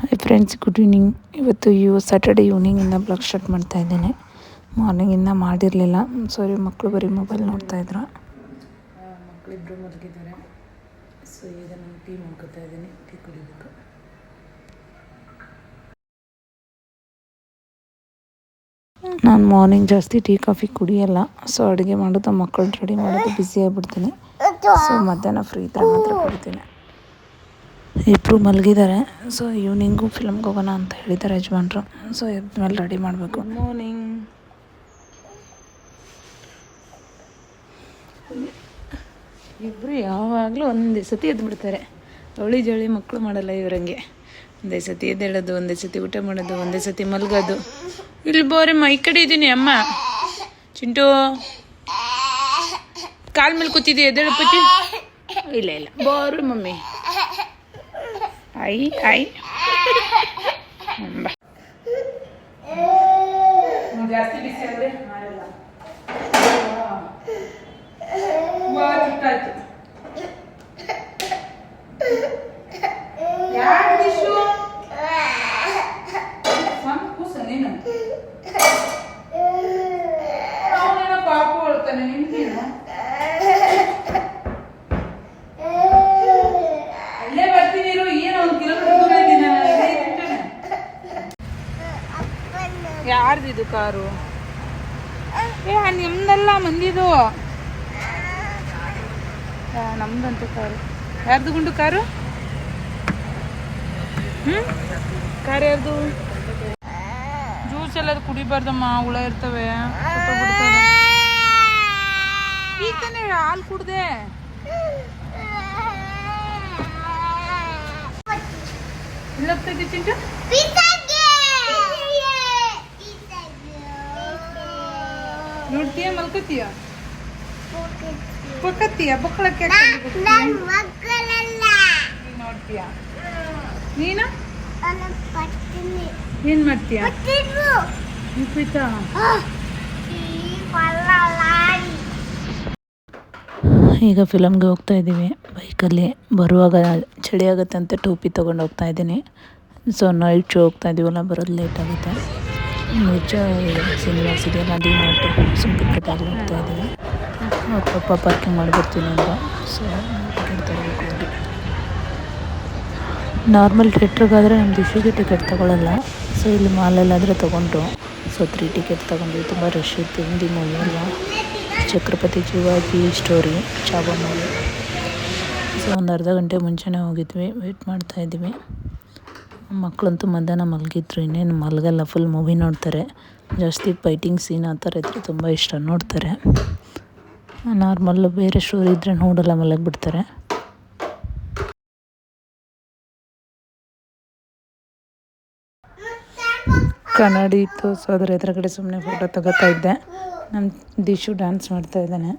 Hi friends good evening ಇವತ್ತು ಇವ್ Saturday ಈವ್ನಿಂಗಿಂದ ಬ್ಲಾಗ್ ಸ್ಟಾರ್ಟ್ ಮಾಡ್ತಾ ಇದ್ದೇನೆ. ಮಾರ್ನಿಂಗಿಂದ ಮಾಡಿರಲಿಲ್ಲ ಸಾರಿ ಮಕ್ಕಳು ಬರೀ ಮೊಬೈಲ್ ನೋಡ್ತಾ ಇದ್ರು. ಮಕ್ಕಳಿಬ್ಬರು ಮಲಗಿದ್ದಾರೆ. ಸೊ ಈಗ ನಾನು ಟೀ ಮಾಡ್ಕೊತಾ ಇದ್ದೀನಿ. ಟೀ ಕುಡಿಬೇಕು. ನಾನು ಮಾರ್ನಿಂಗ್ ಜಾಸ್ತಿ ಟೀ ಕಾಫಿ ಕುಡಿಯಲ್ಲ. ಸೊ ಅಡುಗೆ ಮಾಡೋದು ಮಕ್ಕಳು ರೆಡಿ ಮಾಡೋದು ಬ್ಯುಸಿ ಆಗಿಬಿಡ್ತೀನಿ. ಸೊ ಮಧ್ಯಾಹ್ನ ಫ್ರೀ ಇದ್ದರೆ ಮಾತ್ರ ಕುಡಿತೀನಿ. ಇಬ್ಬರು ಮಲಗಿದ್ದಾರೆ. ಸೊ ಈವ್ನಿಂಗು ಫಿಲ್ಮ್ಗೆ ಹೋಗೋಣ ಅಂತ ಹೇಳಿದ್ದಾರೆ ಯಜಮಾನ್ರು. ಸೊ ಎದ್ಮೇಲೆ ರೆಡಿ ಮಾಡಬೇಕು. ಮಾರ್ನಿಂಗ್ ಇಬ್ಬರು ಯಾವಾಗಲೂ ಒಂದೇ ಸತಿ ಎದ್ದು ಬಿಡ್ತಾರೆ ಅವಳಿ ಜವಳಿ ಮಕ್ಕಳು ಮಾಡಲ್ಲ ಇವರಂಗೆ. ಒಂದೇ ಸತಿ ಎದ್ದೇಳೋದು, ಒಂದೇ ಸತಿ ಊಟ ಮಾಡೋದು, ಒಂದೇ ಸತಿ ಮಲಗೋದು. ಇಲ್ಲಿ ಬೋರೆ ಈ ಕಡೆ ಇದ್ದೀನಿ ಅಮ್ಮ. ಚಿಂಟು, ಕಾಲ್ ಮೇಲೆ ಕೂತಿದ್ದೆ ಎದ್ದೇಳು ಪೂಜಿ ಇಲ್ಲ ಇಲ್ಲ. Bore mummy. ಐ ಐ ಜಾಸ್ತಿ ಬಿಸಿ ಆದರೆ ಮಾಡಲ್ಲ ನಿಮ್ಗೇನು ಅಲ್ಲೇ ಬರ್ತೀನಿ ಇರು ಏನೋ ಒಂದು ಕಿಲೋಮೀಟರ್ ದೂರ ಇದ್ದೀನಿ ನಾನು ಇಲ್ಲೇ ಇರ್ತೀನಿ. ಯಾರ್ದಿದು ಕಾರು? ಏ ನಿಮ್ದಲ್ಲ ಮಂದಿದು. ನಮ್ದಂತ ಕಾರು. ಯಾರ್ದು ಗುಂಡು ಕಾರು? ಹ್ಮ್? ಕಾರ್ ಯಾರ್ದು? ಜ್ಯೂಸ್ ಎಲ್ಲ ಕುಡಿಬಾರ್ದಮ್ಮ, ಹುಳ ಇರ್ತವೆ. ಈಗ ತಾನೇ ಹಾಲು ಕುಡ್ದೆ. ಇಲ್ಲ ಚಿಂಟು? ನೋಡ್ತೀಯ ಮಲ್ಕೋತೀಯ? ಬಕ್ಕತ್ತೀಯ ಬೊಕ್ಕಳಕ್ಕೆ ನೋಡ್ತೀಯ? ನೀನು? ಏನ್ ಮಾಡ್ತೀಯ? ಕುಯ್ತಾ? ಈಗ ಫಿಲಮ್ಗೆ ಹೋಗ್ತಾ ಇದ್ದೀವಿ. ಬೈಕಲ್ಲಿ ಬರುವಾಗ ಚಳಿ ಆಗುತ್ತೆ ಅಂತ ಟೋಪಿ ತೊಗೊಂಡು ಹೋಗ್ತಾ ಇದ್ದೀನಿ. ಸೊ ನೈಟ್ ಶೋ ಹೋಗ್ತಾ ಇದ್ದೀವಲ್ಲ ಬರೋದು ಲೇಟ್ ಆಗುತ್ತೆ. ನಿಜ ಸಿನಿಮಾಸ್ ಇದೆಯಲ್ಲ ಡಿ ಮಾರ್ಟ್ ಆಗಿ ಹೋಗ್ತಾ ಇದ್ದೀವಿ ಅವ್ರ ಪಾರ್ಕಿಂಗ್ ಮಾಡಿಬಿಡ್ತೀನಿ ಅಂತ ಸೊ ಟಿಕೆಟ್ ತಗೋಬೇಕು ಹೋಗಿ ನಾರ್ಮಲ್ ಥಿಯೇಟ್ರಿಗಾದರೆ ನಮ್ಮ ದಿಶೆಗೆ ಟಿಕೆಟ್ ತಗೊಳ್ಳಲ್ಲ ಸೊ ಇಲ್ಲಿ ಮಾಲಲ್ಲಾದರೆ ತೊಗೊಂಡ್ರು ಸೊ ತ್ರೀ ಟಿಕೆಟ್ ತೊಗೊಂಡ್ವಿ ತುಂಬ ರಶ್ ಇತ್ತು. ಹಿಂದಿ ಮೂವಿ ಎಲ್ಲ Chhatrapati Shivaji story ಚಾಬಾ movie so ಒಂದು ಅರ್ಧ ಗಂಟೆ ಮುಂಚೆನೇ ಹೋಗಿದ್ವಿ. ವೆಯ್ಟ್ ಮಾಡ್ತಾ ಇದ್ವಿ ಮಕ್ಕಳಂತೂ ಮಧ್ಯಾಹ್ನ ಮಲಗಿದ್ರು, ಇನ್ನೇನು ಮಲಗಲ್ಲ ಫುಲ್ ಮೂವಿ ನೋಡ್ತಾರೆ. ಜಾಸ್ತಿ ಫೈಟಿಂಗ್ ಸೀನ್ ಆ ಥರ ಇದ್ದರೆ ತುಂಬ ಇಷ್ಟ ನೋಡ್ತಾರೆ. ನಾರ್ಮಲ್ ಬೇರೆ ಸ್ಟೋರಿ ಇದ್ದರೆ ನೋಡಲ್ಲ, ಮಲಗಿಬಿಡ್ತಾರೆ. ಕನ್ನಡಿ ಇತ್ತು ಸೊ ಅದರ ಎದುರುಗಡೆ ಸುಮ್ಮನೆ ಫೋಟೋ ತಗೋತಾ ಇದ್ದೆ. ನಮ್ಮ ದಿಶು ಡ್ಯಾನ್ಸ್ ಮಾಡ್ತಾ ಇದ್ದಾನೆ.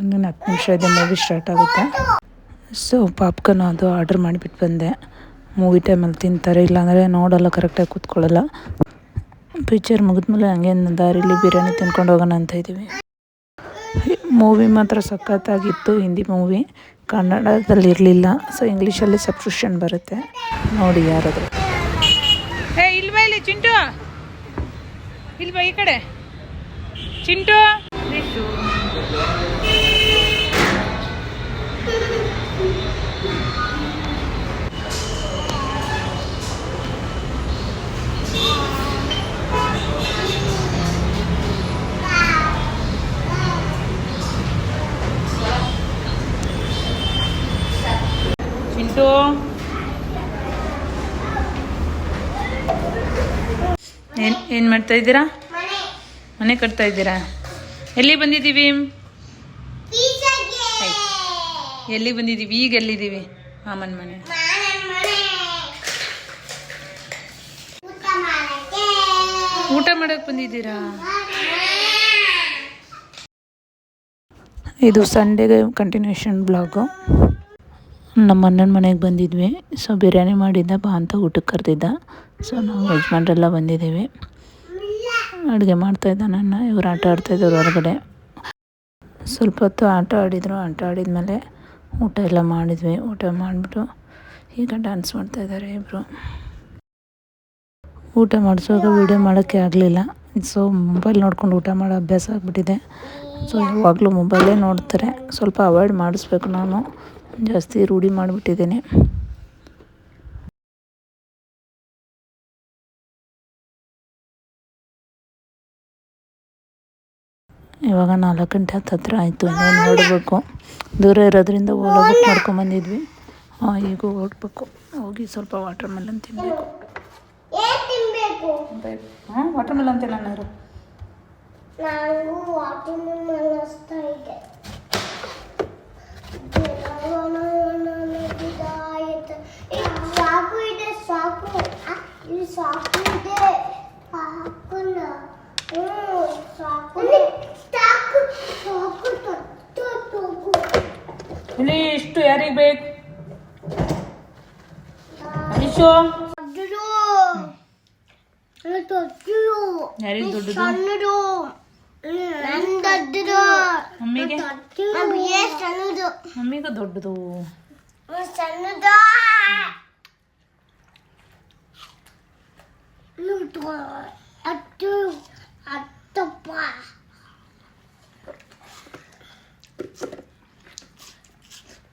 ಇನ್ನೊಂದು ಹತ್ತು ನಿಮಿಷ ಇದೆ ಮೂವಿ ಸ್ಟಾರ್ಟ್ ಆಗುತ್ತೆ. ಸೊ ಪಾಪ್ಕಾರ್ನ್ ಅದು ಆರ್ಡ್ರ್ ಮಾಡಿಬಿಟ್ಟು ಬಂದೆ. ಮೂವಿ ಟೈಮಲ್ಲಿ ತಿಂತಾರೆ ಇಲ್ಲಾಂದರೆ ನೋಡಲ್ಲ ಕರೆಕ್ಟಾಗಿ ಕೂತ್ಕೊಳ್ಳಲ್ಲ. ಪಿಕ್ಚರ್ ಮುಗಿದ್ಮೇಲೆ ಹಂಗೆ ದಾರಿಲಿ ಬಿರಿಯಾನಿ ತಿನ್ಕೊಂಡು ಹೋಗೋಣ ಅಂತ ಇದ್ದೀವಿ. ಮೂವಿ ಮಾತ್ರ ಸಖತ್ತಾಗಿತ್ತು ಹಿಂದಿ ಮೂವಿ ಕನ್ನಡದಲ್ಲಿ ಇರಲಿಲ್ಲ ಸೊ ಇಂಗ್ಲೀಷಲ್ಲಿ ಸಬ್ಸ್ಕ್ರಿಪ್ಷನ್ ಬರುತ್ತೆ. ನೋಡಿ ಯಾರಾದರೂ. ಇಲ್ವಾ ಇಲ್ಲಿ ಚಿಂಟು? ಇಲ್ವಾ ಈ ಕಡೆ? ಚಿಂಟು? ಚಿಂಟು ಏನು ಏನು ಮಾಡ್ತಾ ಇದ್ದೀರಾ? ಮನೆ. ಕಟ್ತಾ ಇದ್ದೀರಾ? ಎಲ್ಲಿ ಬಂದಿದ್ದೀವಿ. ಎಲ್ಲಿ ಬಂದಿದ್ದೀವಿ? ಈಗ ಎಲ್ಲಿದ್ದೀವಿ? ಮಾಮನ ಮನೆ. ಊಟ ಮಾಡಕ್ಕೆ. ಬಂದಿದ್ದೀರಾ? ಇದು ಸಂಡೇಗೆ ಕಂಟಿನ್ಯೂಷನ್ ಬ್ಲಾಗು ನಮ್ಮ ಅಣ್ಣನ ಮನೆಗೆ ಬಂದಿದ್ವಿ. ಸೊ ಬಿರಿಯಾನಿ ಮಾಡಿದ್ದ, ಬಾ ಅಂತ ಊಟಕ್ಕೆ ಕರೆದಿದ್ದ. ಸೊ ನಾವು ಯಜಮಾನ್ರೆಲ್ಲ ಬಂದಿದ್ದೀವಿ. ಅಡುಗೆ ಮಾಡ್ತಾಯಿದ್ದ ನನ್ನ ಇವ್ರು ಆಟ ಆಡ್ತಾಯಿದ್ದರು ಹೊರಗಡೆ. ಸ್ವಲ್ಪ ಹೊತ್ತು ಆಟ ಆಡಿದರು. ಆಟ ಆಡಿದ್ಮೇಲೆ ಊಟ ಎಲ್ಲ ಮಾಡಿದ್ವಿ. ಊಟ ಮಾಡಿಬಿಟ್ಟು ಈಗ ಡ್ಯಾನ್ಸ್ ಮಾಡ್ತಾಯಿದ್ದಾರೆ ಇಬ್ಬರು ಊಟ ಮಾಡಿಸುವಾಗ ವೀಡಿಯೋ ಮಾಡೋಕ್ಕೆ ಆಗಲಿಲ್ಲ. ಸೊ ಮೊಬೈಲ್ ನೋಡ್ಕೊಂಡು ಊಟ ಮಾಡೋ ಅಭ್ಯಾಸ ಆಗಿಬಿಟ್ಟಿದೆ. ಸೊ ಯಾವಾಗಲೂ ಮೊಬೈಲೇ ನೋಡ್ತಾರೆ. ಸ್ವಲ್ಪ ಅವಾಯ್ಡ್ ಮಾಡಿಸ್ಬೇಕು ನಾನು. ಜಾಸ್ತಿ ರೂಢಿ ಮಾಡಿಬಿಟ್ಟಿದ್ದೇನೆ. ಇವಾಗ ನಾಲ್ಕು ಗಂಟೆ ಹತ್ತು ಹತ್ರ ಆಯಿತು ಇನ್ನೇನು ಹೊರಡಬೇಕು ದೂರ ಇರೋದ್ರಿಂದ ಓಲಾ ಬುಕ್ ಮಾಡ್ಕೊಂಬಂದಿದ್ವಿ ಹಾಂ ಈಗ ಹೊರಡ್ಬೇಕು ಹೋಗಿ ಸ್ವಲ್ಪ ವಾಟರ್ ಮೆಲನ್ ತಿನ್ನಬೇಕು ಹಾಂ ವಾಟರ್ ಮೆಲನ್ ತಿನ್ನೋಣ ನಾನು ವಾಟರ್ ಮೆಲನ್ ಅನಿಸ್ತಾ ಇದೆ ಇದು ಸಾಕು ಇದೆ ಸಾಕು ಆ, ಇಲ್ಲಿ ಸಾಕು ಇದೆ ಸಾಕಲ್ಲ ಹ್ಞೂ ಸಾಕು ಸಾಕು ಸಾಕು ತೊಟ್ಟು ತಗೋ. ಇಲ್ಲಿ ಇಷ್ಟು ಯಾರಿಗೆ ಬೇಕು ಅನಿಶು ದೊಡ್ಡದು ಇದು ದೊಡ್ಡದು ಯಾರಿಗೆ ದೊಡ್ಡದು ಸಣ್ಣದು ನನ್ ದೊಡ್ಡದು ಮಮ್ಮಿಗೆ ನಮ್ಗೆ ಸಣ್ಣದು ಮಮ್ಮಿಗೆ ದೊಡ್ಡದು ಸಣ್ಣದು ಹತ್ತು ಹತ್ತಪ್ಪ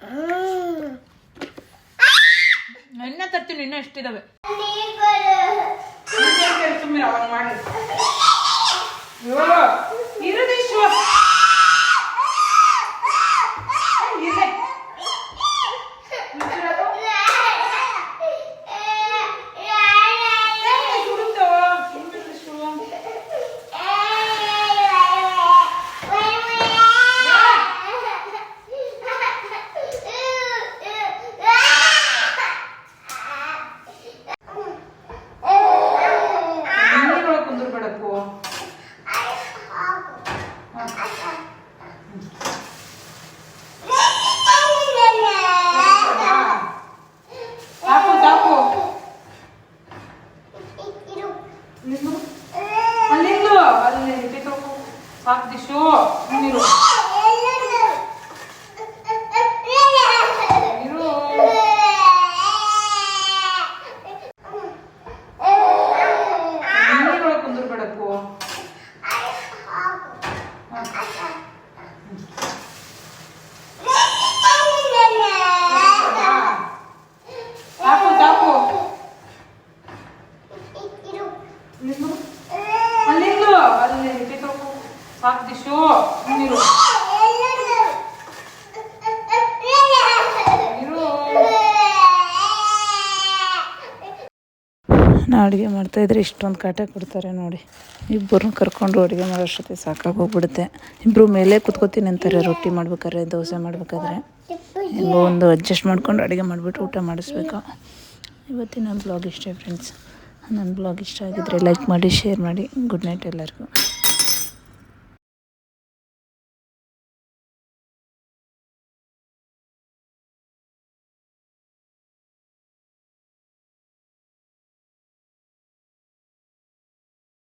ಹ್ಮ್ ಇನ್ನ ತರ್ತೀನಿ ಇನ್ನೂ ಎಷ್ಟಿದಾವೆ ನಾ ಅಡುಗೆ ಮಾಡ್ತಾಯಿದ್ರೆ ಇಷ್ಟೊಂದು ಕಾಟ ಕೊಡ್ತಾರೆ ನೋಡಿ. ಇಬ್ಬರನ್ನ ಕರ್ಕೊಂಡು ಅಡುಗೆ ಮಾಡೋಷ್ಟೊತ್ತಿಗೆ ಸಾಕಾಗಿ ಹೋಗ್ಬಿಡುತ್ತೆ. ಇಬ್ಬರು ಮೇಲೆ ಕುತ್ಕೋತೀನಿ ಅಂತಾರೆ, ರೊಟ್ಟಿ ಮಾಡ್ಬೇಕಾದ್ರೆ, ದೋಸೆ ಮಾಡ್ಬೇಕಾದ್ರೆ. ಹೆಂಗೋ ಒಂದು ಅಡ್ಜಸ್ಟ್ ಮಾಡ್ಕೊಂಡು ಅಡುಗೆ ಮಾಡಿಬಿಟ್ಟು ಊಟ ಮಾಡಿಸ್ಬೇಕು. ಇವತ್ತಿನ ಬ್ಲಾಗ್ ಇಷ್ಟೇ ಫ್ರೆಂಡ್ಸ್ ನನ್ನ ಬ್ಲಾಗ್ ಇಷ್ಟ ಆಗಿದ್ರೆ ಲೈಕ್ ಮಾಡಿ ಶೇರ್ ಮಾಡಿ. ಗುಡ್ ನೈಟ್ ಎಲ್ಲರಿಗೂ.